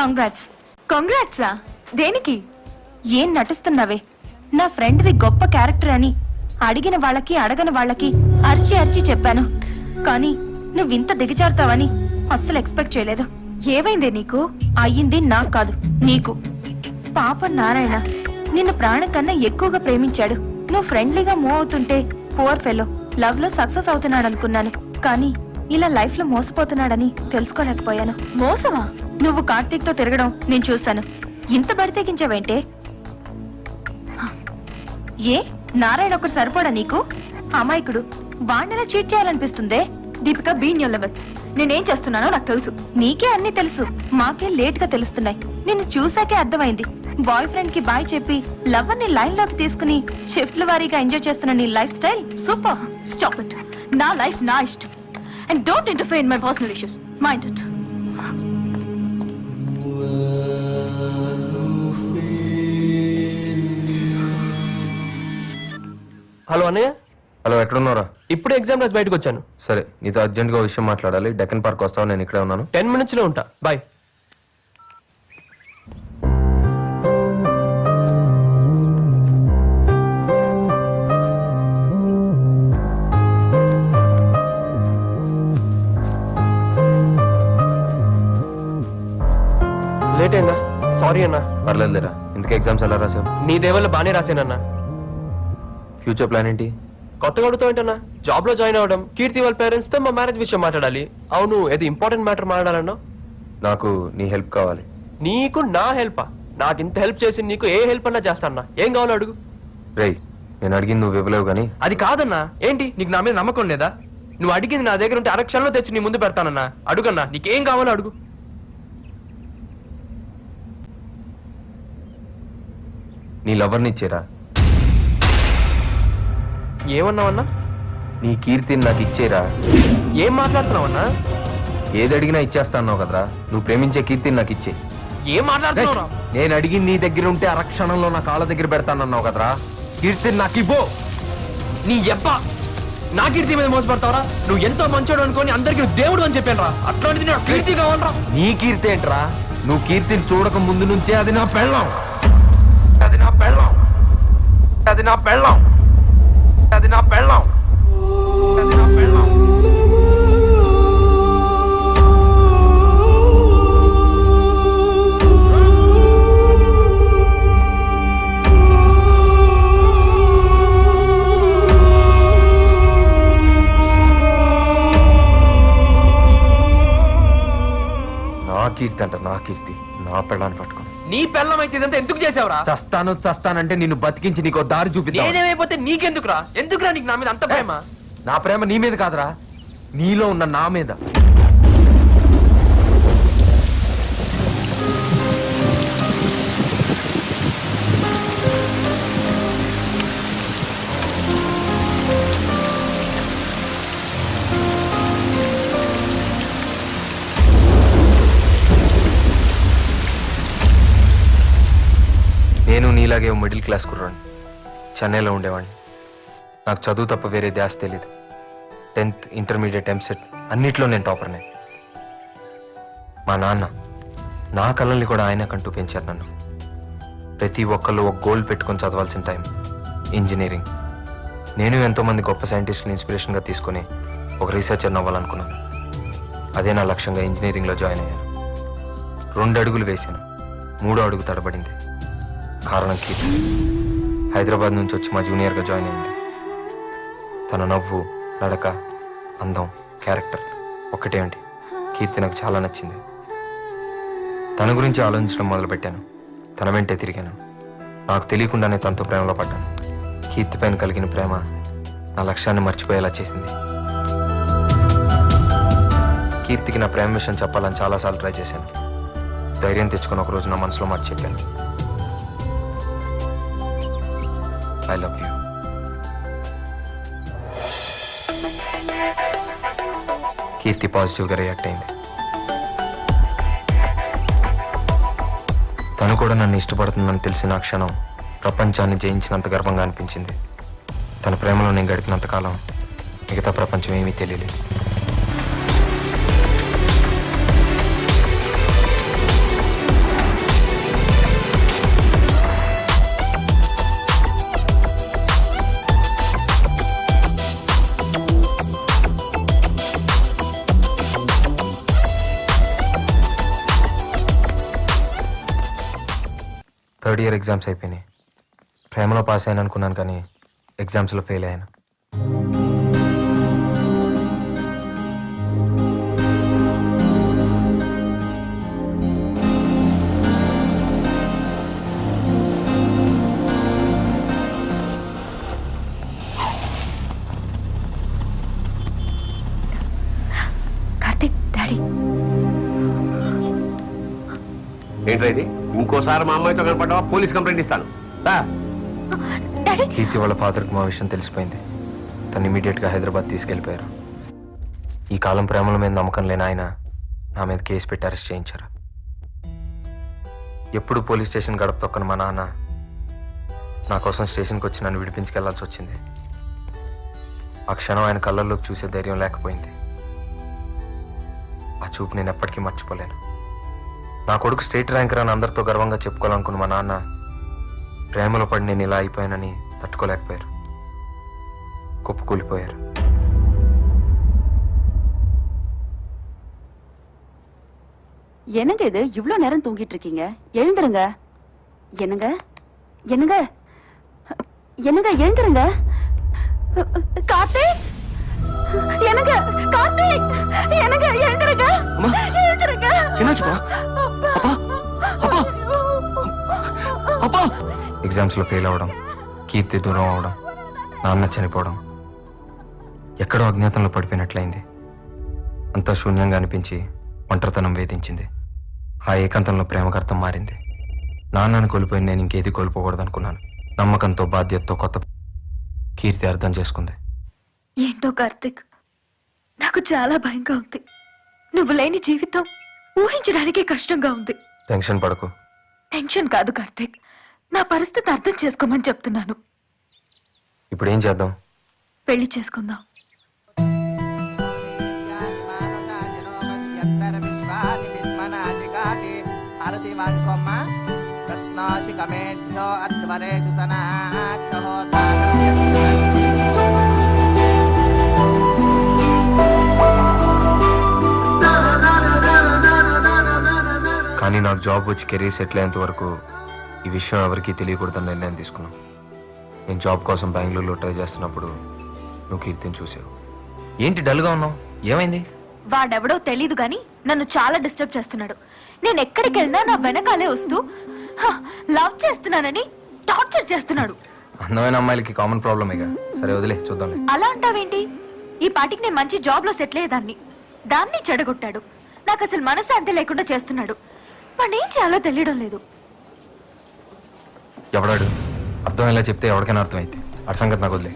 Congrats కంగ్రాట్సా దేనికి? ఏం నటిస్తున్నావే? నా ఫ్రెండ్ది గొప్ప క్యారెక్టర్ అని. అడిగిన వాళ్ళకి అడగని వాళ్ళకి అరిచి అరిచి చెప్పాను. కానీ నువ్వింత దిగజారుతావని అస్సలు ఎక్స్పెక్ట్ చేయలేదు. ఏవైంది నీకు? అయ్యింది నాకు కాదు నీకు. పాప నారాయణ నిన్ను ప్రాణం కన్నా ఎక్కువగా ప్రేమించాడు. నువ్వు ఫ్రెండ్లీగా మూవ్ అవుతుంటే పువర్ ఫెలో లవ్లో సక్సెస్ అవుతున్నాడు అనుకున్నాను కానీ ఇలా లైఫ్లో మోసపోతున్నాడని తెలుసుకోలేకపోయాను. మోసమా? నువ్వు కార్తీక్తో తిరగడం నేను చూశాను. ఇంత బరి తెగించావేంటే ఏ? నారాయణ ఒకరు సరిపోడా నీకు? అమాయకుడు. వాణ్ణెలా చీట్ చేయాలనిపిస్తుందే? దీపిక బీన్ లెవెట్స్ నేనేం చేస్తున్నానో నాకు తెలుసు. నీకే అన్ని తెలుసు. మాకే లేట్గా తెలుస్తున్నాయి. నిన్ను చూసాకే అర్థమైంది. బాయ్ ఫ్రెండ్కి బాయ్ చెప్పి లవర్ని లైన్లోకి తీసుకుని షిఫ్ట్ల వారీగా ఎంజాయ్ చేస్తున్న నీ life style super. Stop it. నా లైఫ్ నా ఇష్టం. And don't interfere in my personal issues. Mind it. Hello అన్నయ్య. హలో ఎక్కడున్నారా ఇప్పుడే ఎగ్జామ్ రాసి బయటకు వచ్చాను. సరే నీతో అర్జెంట్గా ఓ విషయం మాట్లాడాలి. డెక్కన్ పార్క్ వస్తావు? నేను ఇక్కడే ఉన్నాను. టెన్ మినిట్స్లో ఉంటా. బాయ్ లేట్ అయిందా? సారీ అన్నా. పర్లేదులేరా. ఇందుకు ఎగ్జామ్స్ ఎలా రాసావు? నీ దేవల్ల బానే రాశానన్నా. ఫ్యూచర్ ప్లాన్ ఏంటి? కొత్తగా అడుగుతావు ఏంటన్నా? జాబ్లో జాయిన్ అవ్వడం కీర్తి వాళ్ళ పేరెంట్స్తో మా మ్యారేజ్ విషయం మాట్లాడాలి. అవును ఏది ఇంపార్టెంట్ మ్యాటర్ మాట్లాడాలన్నా? నాకు నీ హెల్ప్ కావాలి. నీకు నా హెల్ప్ నాకు ఇంత హెల్ప్ చేసి నీకు ఏ హెల్ప్ అన్నా చేస్తానా ఏం కావాలో అడుగు. రేయ్ నేను అడిగింది నువ్వు ఇవ్వలేవు కానీ. అది కాదన్నా. ఏంటి? నీకు నా మీద నమ్మకం లేదా? నువ్వు అడిగింది నా దగ్గర ఉంటే అరక్షణలో తెచ్చి నీ ముందు పెడతానన్నా. అడుగన్నా నీకేం కావాలో అడుగు. నీ లవర్ని ఇచ్చేరా? ఏమన్నావన్నా? నీ కీర్తిని నాకు ఇచ్చేరా. ఏం మాట్లాడుతున్నావన్నా? ఏది అడిగినా ఇచ్చేస్తా అన్నావు కదరా. నువ్వు ప్రేమించే కీర్తిని నాకు ఇచ్చే. ఏం మాట్లాడుతున్నావురా? నేను అడిగింది నీ దగ్గర ఉంటే అరక్షణంలో నా కాళ్ళ దగ్గర పెడతానన్నావు కదరా. కీర్తిని నాకు ఇవ్వు. నీ ఎప్ప నా కీర్తి మీద మోసపడతావరా? నువ్వు ఎంతో మంచోడు అనుకొని అందరికి నువ్వు దేవుడు అని చెప్పాను రా అట్లాంటిది నాకు కీర్తి కావాలరా. నీ కీర్తి ఏంట్రా? నువ్వు కీర్తిని చూడక ముందు నుంచే అది నా పెళ్ళం. అది నా పెళ్ళం. అది నా పెళ్ళం. అది నా పెళ్ళం. అది నా పెళ్ళం. నా కీర్తి అంట నా కీర్తి. నా పెళ్ళాన్ని పట్టుకుని నీ పెళ్ళం అయితే ఇదంతా ఎందుకు చేసావురా చస్తాను చస్తానంటే నిన్ను బతికించి నీకు దారి చూపిద్దాం నేనేమైపోతే నీకెందుకురా? ఎందుకురా నీకు నా మీద అంత ప్రేమ? నా ప్రేమ నీ మీద కాదురా. నీలో ఉన్న నా మీద. నేను నీలాగే మిడిల్ క్లాస్ కుర్రాడిని చెన్నైలో ఉండేవాడిని నాకు చదువు తప్ప వేరే ధ్యాస తెలియదు టెన్త్ ఇంటర్మీడియట్ ఎంసెట్ అన్నిట్లో నేను టాపర్నే. మా నాన్న నా కళల్ని కూడా ఆయన కంటూ పెంచారు నన్ను. ప్రతి ఒక్కళ్ళు ఒక గోల్ పెట్టుకొని చదవాల్సిన టైం. ఇంజనీరింగ్. నేను ఎంతోమంది గొప్ప సైంటిస్టులు ఇన్స్పిరేషన్గా తీసుకొని ఒక రీసెర్చర్ అవ్వాలనుకున్నాను అదే నా లక్ష్యంగా ఇంజనీరింగ్లో జాయిన్ అయ్యాను. రెండు అడుగులు వేశాను. మూడో అడుగు తడబడింది. కారణం కీర్తి హైదరాబాద్ నుంచి వచ్చి మా జూనియర్గా జాయిన్ అయింది. తన నవ్వు నడక అందం క్యారెక్టర్ ఒక్కటేమిటి? కీర్తి నాకు చాలా నచ్చింది. తన గురించి ఆలోచించడం మొదలుపెట్టాను. తన వెంటే తిరిగాను. నాకు తెలియకుండానే తనతో ప్రేమలో పడ్డాను. కీర్తి పైన కలిగిన ప్రేమ నా లక్ష్యాన్ని మర్చిపోయేలా చేసింది. కీర్తికి నా ప్రేమ విషయం చెప్పాలని చాలాసార్లు ట్రై చేశాను. ధైర్యం తెచ్చుకొని ఒకరోజు నా మనసులో మాట చెప్పాను. ఐ లవ్ యూ కీర్తి పాజిటివ్గా రియాక్ట్ అయింది. తను కూడా నన్ను ఇష్టపడుతుందని తెలిసిన ఆ క్షణం ప్రపంచాన్ని జయించినంత గర్వంగా అనిపించింది. తన ప్రేమలో నేను గడిపినంత కాలం మిగతా ప్రపంచం ఏమీ తెలియలేదు. థర్డ్ ఇయర్ ఎగ్జామ్స్ అయిపోయినాయి. ప్రేమలో పాస్ అయ్యాను అనుకున్నాను కానీ ఎగ్జామ్స్లో ఫెయిల్ అయ్యాను. ఇంకోసారి మా అమ్మాయితో కనపడ్డావా? పోలీస్ కంప్లైంట్ ఇస్తాను. రా. డాడీ. కీర్తి వాళ్ళ ఫాదర్కి మా విషయం తెలిసిపోయింది. తను ఇమీడియట్గా హైదరాబాద్ తీసుకెళ్ళిపోయారు. ఈ కాలం ప్రేమల మీద నమ్మకం లేని ఆయన నా మీద కేసు పెట్టి అరెస్ట్ చేయించారు. ఎప్పుడు పోలీస్ స్టేషన్ గడప తొక్కని మా నాన్న నా కోసం స్టేషన్కి వచ్చి నన్ను విడిపించుకెళ్ళాల్సి వచ్చింది. ఆ క్షణం ఆయన కళ్ళల్లోకి చూసే ధైర్యం లేకపోయింది. ఆ చూపు నేను ఎప్పటికీ మర్చిపోలేను. నా కొడుకు స్టేట్ ర్యాంకర్ అని అందరితో గర్వంగా చెప్పుకోవాలనుకున్న మా నాన్న ప్రేమలో పడి నేను ఇలా అయిపోయానని తట్టుకోలేకపోయారు కుప్పకూలిపోయారు என்னங்க இது இவ்ளோ நேரம் தூங்கிட்டு இருக்கீங்க எழுந்துருங்க என்னங்க என்னங்க என்னங்க எழுந்துருங்க கார்த்திக் என்னங்க கார்த்திக் என்னங்க எழுந்துருங்க எழுந்துருங்க என்னாச்சுப்பா ఎగ్జామ్స్లో ఫెయిల్ అవ్వడం కీర్తి దూరం అవడం నాన్న చనిపోవడం ఎక్కడో అజ్ఞాతంలో పడిపోయినట్లయింది. అంతా శూన్యంగా అనిపించి ఒంటరితనం వేధించింది. ఆ ఏకాంతంలో ప్రేమకర్థం మారింది. నాన్నని కోల్పోయి నేను ఇంకేది కోల్పోకూడదు అనుకున్నాను నమ్మకంతో బాధ్యతతో కొత్త కీర్తి అర్థం చేసుకుంది. ఏంటో కార్తిక్? నాకు చాలా భయంగా ఉంది. నువ్వు లేని జీవితం ఊహించడానికి కష్టంగా ఉంది. టెన్షన్ పడకు. టెన్షన్ కాదు కార్తిక్. నా పరిస్థితి అర్థం చేసుకోమని చెప్తున్నాను. ఇప్పుడు ఏం చేద్దాం? పెళ్ళి చేసుకుందాం. రత్నాశికమేభ్యో అధ్వరేషు సనాచ్చహోతా కానీ నాకు జాబ్ వచ్చి కెరీర్ సెటిల్ అయ్యేంత వరకు ఈ విషయం ఎవరికీ తెలియకూడదని నిర్ణయం తీసుకున్నాం. నేను జాబ్ కోసం బెంగళూరులో ట్రై చేస్తున్నప్పుడు నువ్వు కీర్తిని చూసావు. ఏంటి డల్గా ఉన్నావు? ఏమైంది? వాడెవడో తెలీదు గాని నన్ను చాలా డిస్టర్బ్ చేస్తున్నాడు. నేను ఎక్కడికి వెళ్ళినా నా వెనకాలే వస్తూ "హ, లవ్ చేస్తున్నానని టార్చర్ చేస్తున్నాడు. అందమైన అమ్మాయిలకి కామన్ ప్రాబ్లమేగా సరే వదిలే చూద్దాంలే. అలా అంటావేంటి? ఈ పాటికి నేను మంచి జాబ్లో సెటిల్ అయ్యేదాన్ని దాన్ని. చెడగొట్టాడు. నాకు అసలు మనశ్శాంతి లేకుండా చేస్తున్నాడు. వాడిని ఏం చేయాలో తెలియడం లేదు. ఎవడాడు? అర్థమయ్యేలా చెప్తే ఎవరికైనా అర్థమైతే? అటు సంగతి నాకు వదిలే.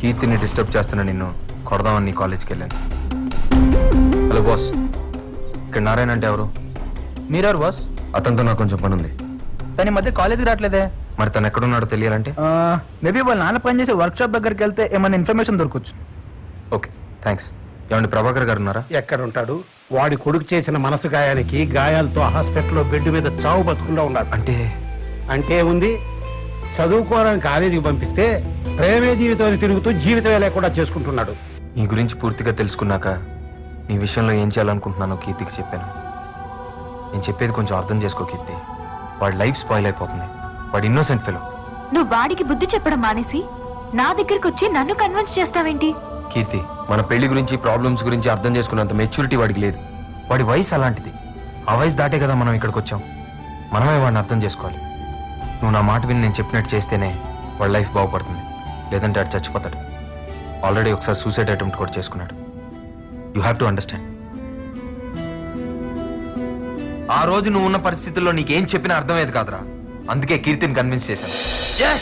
కీర్తిని డిస్టర్బ్ చేస్తున్నా నిన్ను కొడదామని నీ కాలేజ్కి వెళ్ళాను. Hello boss. ఇక్కడ నారాయణ అంటే ఎవరు? మీరెవరు బాస్? అతనితో నాకు కొంచెం పని ఉంది తన ఈ మధ్య కాలేజీకి రావట్లేదే. మరి తను ఎక్కడున్నాడో తెలియాలంటే? మేబీ వాళ్ళ నాన్న పనిచేసే వర్క్ షాప్ దగ్గరికి వెళ్తే ఏమైనా ఇన్ఫర్మేషన్ దొరకచ్చు. ఓకే థ్యాంక్స్ ఏమండి ప్రభాకర్ గారు ఉన్నారా? ఎక్కడుంటాడు? వాడి కొడుకు చేసిన మనసు గాయానికి గాయాలతో హాస్పిటల్లో బెడ్ మీద చావు బతుకుండా ఉన్నాడు. అంటే అంటే ఉంది. చదువుకోవాలని కాలేజీకి పంపిస్తే ప్రేమే జీవితాన్ని తిరుగుతూ జీవితమే లేకుండా చేసుకుంటున్నాడు. నీ గురించి పూర్తిగా తెలుసుకున్నాక నీ విషయంలో ఏం చేయాలనుకుంటున్నానో కీర్తికి చెప్పాను. నేను చెప్పేది కొంచెం అర్థం చేసుకో కీర్తి. వాడి లైఫ్ స్పాయిల్ అయిపోతుంది. వాడు ఇన్నోసెంట్ ఫెలో. నువ్వు వాడికి బుద్ధి చెప్పడం మానేసి నా దగ్గరికి వచ్చి నన్ను కన్విన్స్ చేస్తావేంటి? కీర్తి మన పెళ్ళి గురించి ప్రాబ్లమ్స్ గురించి అర్థం చేసుకున్నంత మెచ్యూరిటీ వాడికి లేదు. వాడి వయసు అలాంటిది. ఆ వయసు దాటే కదా మనం ఇక్కడికి వచ్చాం. మనమే వాడిని అర్థం చేసుకోవాలి. నువ్వు నా మాట విని నేను చెప్పినట్టు చేస్తేనే వాళ్ళ లైఫ్ బాగుపడుతుంది. లేదంటే వాడు చచ్చిపోతాడు. ఆల్రెడీ ఒకసారి సూసైడ్ అటెంప్ట్ కూడా చేసుకున్నాడు. యూ హ్యావ్ టు అండర్స్టాండ్ ఆ రోజు నువ్వు ఉన్న పరిస్థితుల్లో నీకేం చెప్పినా అర్థమయ్యేది కాదురా. అందుకే కీర్తిని కన్విన్స్ చేశాను. ఏ!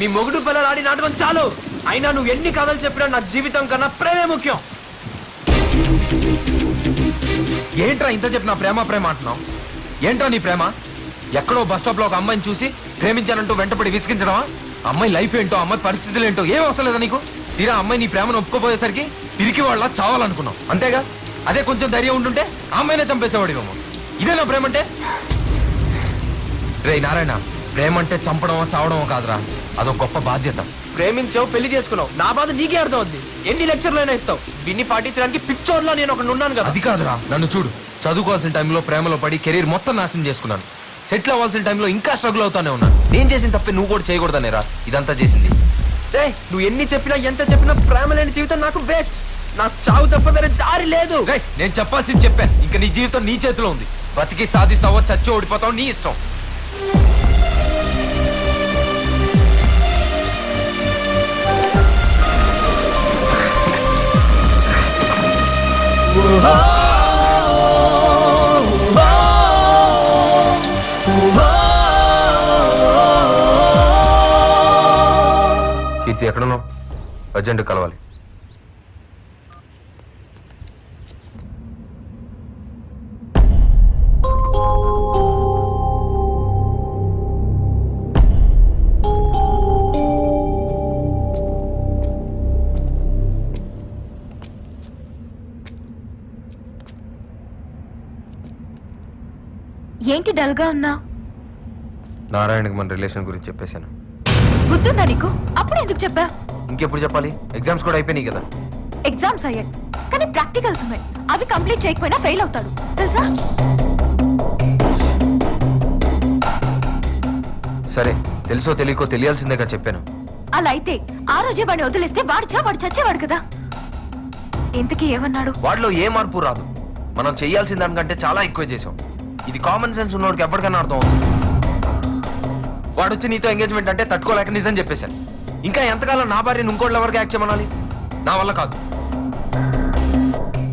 మీ మొగుడు పిల్లలు ఆడి నాటకం చాలు. అయినా నువ్వు ఎన్ని కథలు చెప్పినా నా జీవితం కన్నా ప్రేమే ముఖ్యం. ఏంట్రా ఇంత చెప్పిన ప్రేమ ప్రేమ అంటున్నావు? ఏంట్రా నీ ప్రేమ? ఎక్కడో బస్ స్టాప్లో ఒక అమ్మాయిని చూసి ప్రేమించాలంటూ వెంటపడి విసిగించడమా? అమ్మాయి లైఫ్ ఏంటో అమ్మాయి పరిస్థితులు ఏంటో ఏం అవసరం లేదా నీకు? తీరా అమ్మాయి నీ ప్రేమను ఒప్పుకోపోయేసరికి పిరికి వాళ్ళ చావాలనుకున్నావు. అంతేగా? అదే కొంచెం ధైర్యం ఉంటుంటే ఆ అమ్మాయినే చంపేసేవాడివేమో. ఇదేనా ప్రేమ అంటే రే నారాయణ ప్రేమ అంటే చంపడమో చావడమో కాదురా. అదొక గొప్ప బాధ్యత. ప్రేమించావు పెళ్ళి చేసుకున్నావు. నా బాధ నీకే అర్థం అవుద్ది ఎన్ని లెక్చర్లు అయినా ఇస్తావు. దీన్ని పాటించడానికి పిక్చర్లో నేను ఒకటి ఉన్నాను కదా. అది కాదురా. నన్ను చూడు. చదువుకోవాల్సిన టైంలో ప్రేమలో పడి కెరీర్ మొత్తం నాశనం చేసుకున్నాను. సెటిల్ అవ్వాల్సిన టైంలో ఇంకా స్ట్రగుల్ అవుతానే ఉన్నా. నేను చేసిన తప్పే నువ్వు కూడా చేయకూడదనేరా ఇదంతా చేసింది. రేయ్ నువ్వు ఎన్ని చెప్పినా ఎంత చెప్పినా ప్రేమ లేని జీవితం నాకు వేస్ట్ నాకు చావు తప్ప వేరే దారి లేదు. నేను చెప్పాల్సింది చెప్పాను. ఇంకా నీ జీవితం నీ చేతిలో ఉంది. బతికి సాధిస్తావో చచ్చి ఓడిపోతావు నీ ఇష్టం. ఎక్కడున్నావు? అర్జెంట్ కలవాలి. ఏంటి డల్గా ఉన్నా? నారాయణకి మన రిలేషన్ గురించి చెప్పేశాను. గుర్తుందా నీకు? అప్పుడు ఎందుకు చెప్పా? ఇంకెప్పుడు చెప్పాలి? ఎగ్జామ్స్ కూడా అయిపోయినాయి కదా. ఎగ్జామ్స్ అయ్యాయి. కానీ ప్రాక్టికల్స్ ఉన్నాయి. అవి కంప్లీట్ చేయకపోయినా ఫెయిల్ అవుతాడు తెలుసా? సరే తెలుసో తెలియకో తెలియాల్సిందేగా చెప్పాను. అలా అయితే ఆ రోజే వాడిని వదిలేస్తే వాడు చా వాడు చచ్చేవాడు కదా. ఇంతకీ ఏమన్నాడు? వాడిలో ఏ మార్పు రాదు. మనం చేయాల్సిన దానికంటే చాలా ఎక్కువ చేసాం ఇది కామన్ సెన్స్ ఉన్నోడికి ఎప్పటికైనా అర్థం అవుతుంది. వాడు వచ్చి నీతో ఎంగేజ్మెంట్ అంటే తట్టుకోలేక నిజం చెప్పేశాను ఇంకా ఎంతకాలం నా భార్యను ఇంకోళ్ళ వరకు యాక్ట్ చేయమనాలి? నా వల్ల కాదు.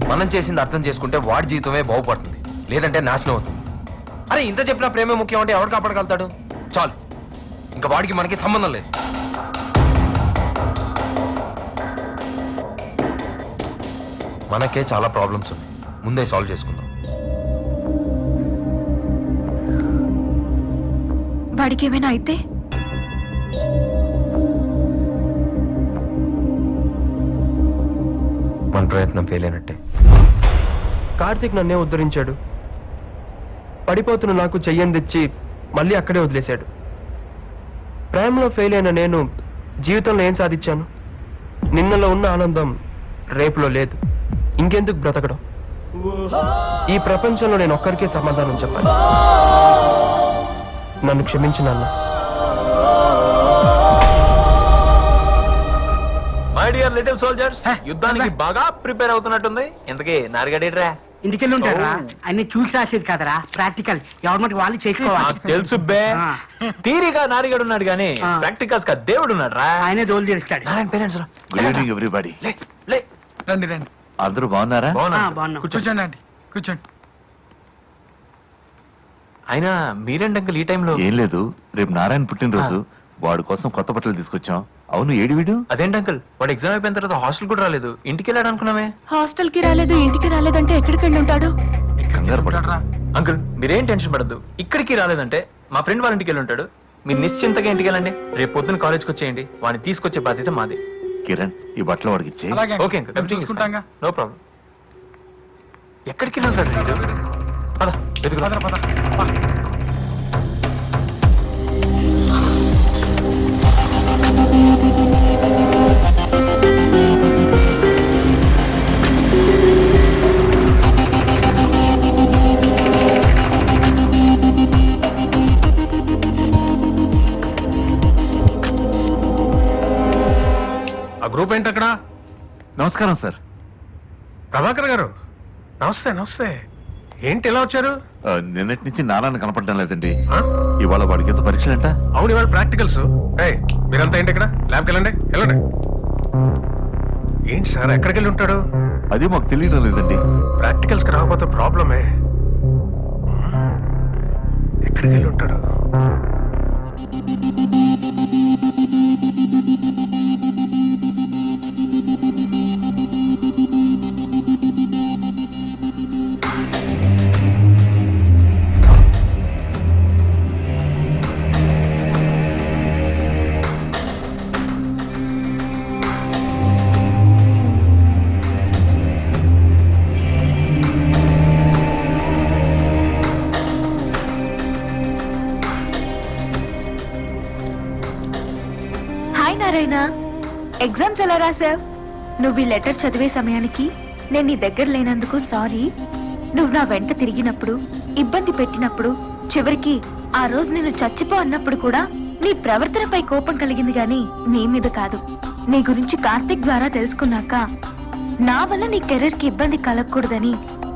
మనం చేసింది అర్థం చేసుకుంటే వాడి జీవితమే బాగుపడుతుంది. లేదంటే నాశనం అవుతుంది. అరే ఇంత చెప్పినా ప్రేమే ముఖ్యం అంటే ఎవరు కాపాడగలుగుతాడు? చాలు. ఇంకా వాడికి మనకి సంబంధం లేదు. మనకే చాలా ప్రాబ్లమ్స్ ఉన్నాయి. ముందే సాల్వ్ చేసుకుందాం. వాడికి ఏమైనా అయితే? మన ప్రయత్నం ఫెయిల్ అయినట్టే. కార్తీక్ నన్నే ఉద్ధరించాడు. పడిపోతున్న నాకు చెయ్యని తెచ్చి మళ్ళీ అక్కడే వదిలేశాడు. ప్రేమలో ఫెయిల్ అయిన నేను జీవితంలో ఏం సాధించాను? నిన్నలో ఉన్న ఆనందం రేపులో లేదు. ఇంకెందుకు బ్రతకడం? ఈ ప్రపంచంలో నేను ఒక్కరికే సమాధానం చెప్పాలి. నన్ను క్షమించు నాన్న. మై డియర్ లిటిల్ సోల్జర్స్ యుద్ధానికి బాగా ప్రిపేర్ అవుతున్నట్టుంది. ఇంతకీ నారగడేట్రా? ఇంటికెళ్ళి ఉంటారా అన్ని చూసి రాసేది కదరా. ప్రాక్టికల్ గవర్నమెంట్ వాళ్ళు చేసుకోవాలి. నాకు తెలుసు బే. తీరిగా నారిగడు ఉన్నాడు గానీ. ప్రాక్టికల్స్గా దేవుడు ఉన్నాడు రా ఆయనే దోలు తీరుస్తాడు. నారాయణ పేరెంట్స్ రా గుడ్ ఈవినింగ్ ఎవ్రీబడి లే లే. రండి రండి. అందరూ బాగున్నారా? బాగున్నా. కూర్చోండి అండి కూర్చోండి. అయినా మీరేంటి అంకుల్ ఈ టైంలో? ఏం లేదు. రేపు నారాయణ పుట్టినరోజు. వాడి కోసం కొత్త బట్టలు తీసుకొచ్చాం. అవును ఏడి వీడు? అదేంటి అంకుల్? వాడు ఎగ్జామ్ అయిపోయిన తర్వాత హాస్టల్ కూడా రాలేదు. ఇంటికి వెళ్ళాడు అనుకున్నామే. హాస్టల్కి రాలేదు ఇంటికి రాలేదంటే ఎక్కడికి వెళ్ళి ఉంటాడు కంగారు. అంకుల్ మీరేం టెన్షన్ పడద్దు. ఇక్కడికి రాలేదంటే మా ఫ్రెండ్ వాళ్ళ ఇంటికి వెళ్ళి ఉంటాడు మీరు నిశ్చింతగా ఇంటికి వెళ్ళండి. రేపు పొద్దున్న కాలేజ్కి వచ్చేయండి. వాడిని తీసుకొచ్చే బాధ్యత మాది. కిరణ్ ఈ బట్టలు వాడికి ఇచ్చే. అలాగే ఓకే అంకుల్. No problem. ఎక్కడికి వెళ్ళి ఉంటాడు? పద. పద పద. ఆ గ్రూప్ ఏంటి అక్కడ? నమస్కారం సార్. ప్రభాకర్ గారు. నమస్తే నమస్తే. ఏంటి ఎలా వచ్చారు? ఆ, నిన్నటి నుంచి నారాయణ కనపడడం లేదండి. ఆ? ఇవాళ వాడికి ఏదో పరీక్షలంట. అవును ఇవాళ ప్రాక్టికల్స్. ఏయ్ మీరంతా ఏంటి ఇక్కడ? ల్యాబ్కి వెళ్ళండి వెళ్ళండి. ఏంటి సార్ ఎక్కడికి వెళ్ళి ఉంటాడు? అది మాకు తెలియడం లేదండి. ప్రాక్టికల్స్కి రాకపోతే ప్రాబ్లమే. ఎక్కడికి వెళ్ళి ఉంటాడు? ఎగ్జామ్స్ ఎలా రాసావు నువ్వు ఈ లెటర్ చదివే సమయానికి నేను నీ దగ్గర లేనందుకు సారీ. నువ్వు నా వెంట తిరిగినప్పుడు ఇబ్బంది పెట్టినప్పుడు చివరికి ఆ రోజు నేను చచ్చిపో అన్నప్పుడు కూడా నీ ప్రవర్తనపై కోపం కలిగింది గాని నీ మీద కాదు. నీ గురించి కార్తిక్ ద్వారా తెలుసుకున్నాక నా వల్ల నీ కెరీర్కి ఇబ్బంది కలగకూడదని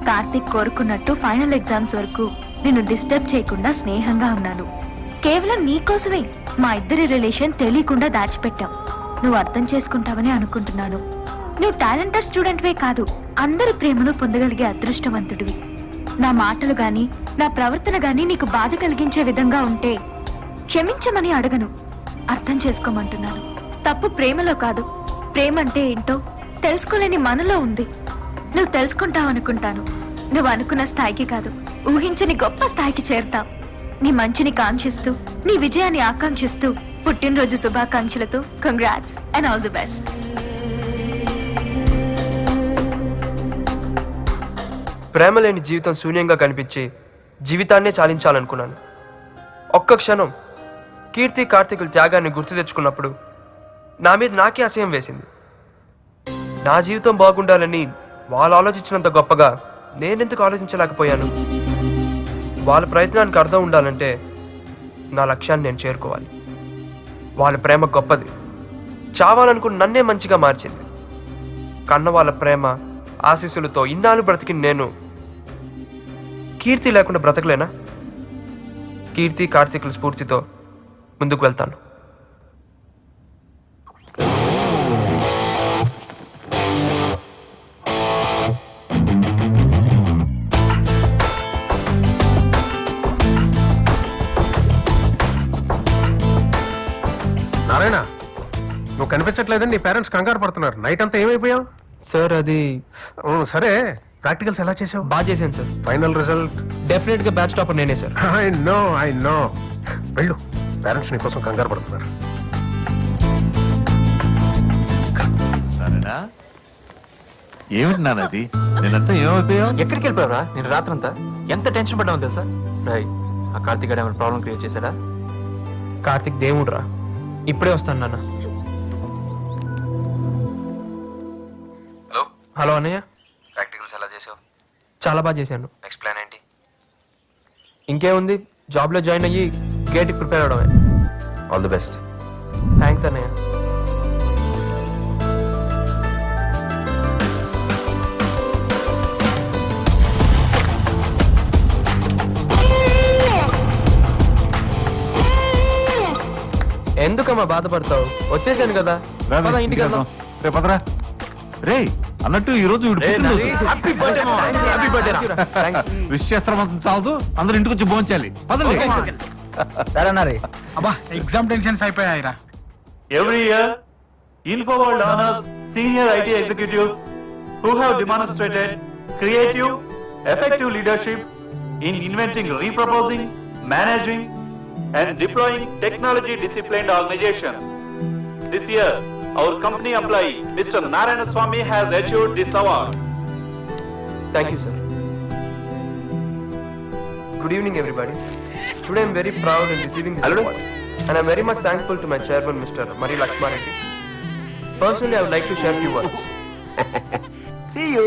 కార్తిక్ కోరుకున్నట్టు ఫైనల్ ఎగ్జామ్స్ వరకు నిన్ను డిస్టర్బ్ చేయకుండా స్నేహంగా ఉన్నాను. కేవలం నీకోసమే మా ఇద్దరి రిలేషన్ తెలియకుండా దాచిపెట్టాం. నువ్వు అర్థం చేసుకుంటావని అనుకుంటున్నాను. నువ్వు టాలెంటెడ్ స్టూడెంట్వే కాదు అందరి ప్రేమను పొందగలిగే అదృష్టవంతుడివి. నా మాటలు గాని నా ప్రవర్తన గాని నీకు బాధ కలిగించే విధంగా ఉంటే క్షమించమని అడగను అర్థం చేసుకోమంటున్నాను. తప్పు ప్రేమలో కాదు ప్రేమ అంటే ఏంటో తెలుసుకోలేని మనలో ఉంది. నువ్వు తెలుసుకుంటావనుకుంటాను. నువ్వు అనుకున్న స్థాయికి కాదు ఊహించని గొప్ప స్థాయికి చేరుతావు. నీ మంచిని కాంక్షిస్తూ నీ విజయాన్ని ఆకాంక్షిస్తూ పుట్టినరోజు శుభాకాంక్షలతో congrats and all the best ప్రేమ లేని జీవితం శూన్యంగా కనిపించి జీవితాన్నే చాలించాలనుకున్నాను. ఒక్క క్షణం కీర్తి కార్తీకుల త్యాగాన్ని గుర్తు తెచ్చుకున్నప్పుడు నా మీద నాకే అసహ్యం వేసింది. నా జీవితం బాగుండాలని వాళ్ళు ఆలోచించినంత గొప్పగా నేనెందుకు ఆలోచించలేకపోయాను? వాళ్ళ ప్రయత్నానికి అర్థం ఉండాలంటే నా లక్ష్యాన్ని నేను చేరుకోవాలి. వాళ్ళ ప్రేమ గొప్పది. చావాలనుకుని నన్నే మంచిగా మార్చింది. కన్న వాళ్ళ ప్రేమ ఆశీస్సులతో ఇన్నాళ్ళు బ్రతికిన నేను. కీర్తి లేకుండా బ్రతకలేనా? కీర్తి కార్తీకుల స్ఫూర్తితో ముందుకు వెళ్తాను. నువ్వు కనిపించట్లేదని నీ పేరెంట్స్ కంగారు పడుతున్నారు. నైట్ అంతా ఏమైపోయావు? సార్ అది సరే. ప్రాక్టికల్స్ ఎలా చేసావు బాగా చేశాను సార్. ఫైనల్ రిజల్ట్ డెఫినెట్గా బ్యాచ్ టాపర్ నేనే sir. I know I know వెళ్ళు. పేరెంట్స్ నీ కోసం కంగారు పడుతున్నారు. సరేనా? ఏమిటి నాన్న అది నేనంతా ఏమైపోయావు? ఎక్కడికి వెళ్ళిపోయారా నేను రాత్రంతా. ఎంత టెన్షన్ పడ్డామో తెలుసా? రై ఆ కార్తీక్ గారు ఏమైనా ప్రాబ్లం క్రియేట్ చేశాడా కార్తిక్ దేవుడు రా ఇప్పుడే వస్తాను నాన్న. హలో అన్నయ్య. ప్రాక్టికల్స్ ఎలా చేసావు? చాలా బాగా చేశాను. నెక్స్ట్ ప్లాన్ ఏంటి? ఇంకేముంది? జాబ్లో జాయిన్ అయ్యి గేట్కి ప్రిపేర్ అవడమే. ఆల్ ది బెస్ట్ థ్యాంక్స్ అన్నయ్య. ఎందుకమ్మా బాధపడతావు? వచ్చేసాను కదా. పద ఇంటికి వెళ్దాం. రేపు పదరా. రే అన్నట్టు ఈ రోజు. Happy birthday happy birthday wish చాలదు అందరూ ఇంటికి వచ్చి భోంచాలి పదండి సరేనారే అబ్బా ఎగ్జామ్ టెన్షన్స్ అయిపోయాయిరా Every year, InfoWorld honors senior IT executives who have demonstrated creative, effective leadership in inventing, reproposing, managing, and deploying technology disciplined organization. This year, our company employee, Mr. Narayana Swamy, has achieved this award. Thank you sir good evening everybody today I'm very proud in receiving this Hello. Award and I'm very much thankful to my chairman mister మరి Lakshma Reddy personally I would like to share few words See you.